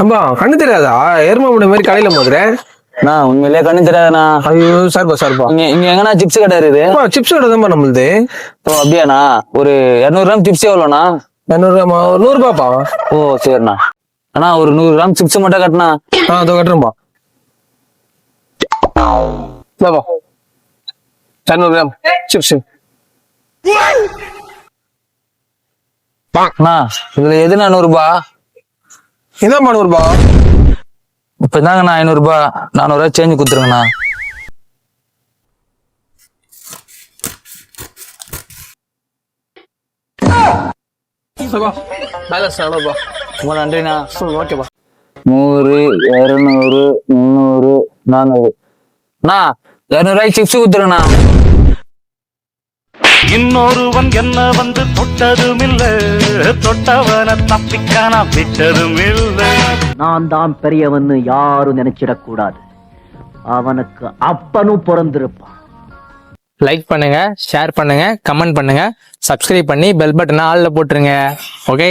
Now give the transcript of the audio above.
அம்பா கண்ணு தெரியாதா? எருமா முடி மாதிரி கடையில மோதுறேன் நான் உண்மையிலேயே கண்ணு தெரியாதுண்ணா. ஐயோ சார்பா சார்பா. இங்க இங்க எங்கன்னா சிப்ஸ் கடை இருக்குது? சிப்ஸ் கடை தான் நம்மளுது. ஓ அப்படியாண்ணா. ஒரு இரநூறு கிராம் சிப்ஸ் எவ்வளோண்ணா? இரநூறு ஒரு நூறு ரூபாப்பா? ஓ சரிண்ணா. அண்ணா ஒரு நூறு கிராம் சிப்ஸ் மட்டும் கட்டினா ஆ அதோ கட்டுறேன்பா. இரநூறு கிராம் சிப்ஸ் அண்ணா இதுல எதுண்ணா நூறுபா இதான் நூறு ரூபா இப்ப தாங்கண்ணா ஐநூறுபா. நானூறுவா சேஞ்ச் கொடுத்துருங்கண்ணா. பேலன்ஸ் இரநூறுபா ரொம்ப நன்றிண்ணா ஓகேப்பா நூறு இரநூறு முந்நூறு நானூறு. அண்ணா இரநூறுவாய்க்கு சிப்ஸ் கொடுத்துருங்கண்ணா. இன்னொருவன் என்ன வந்து தொட்டதுமில்ல. தொட்டவன தப்பிக்க நான் விட்டதும் இல்லை நான் தான் பெரியவன்னு யாரும் நினைச்சிடக்கூடாது. அவனுக்கு அப்பனும் பிறந்திருப்பான். லைக் பண்ணுங்க ஷேர் பண்ணுங்க கமெண்ட் பண்ணுங்க சப்ஸ்கிரைப் பண்ணி பெல் பட்டனை ஆல்ல போட்டுருங்க. ஓகே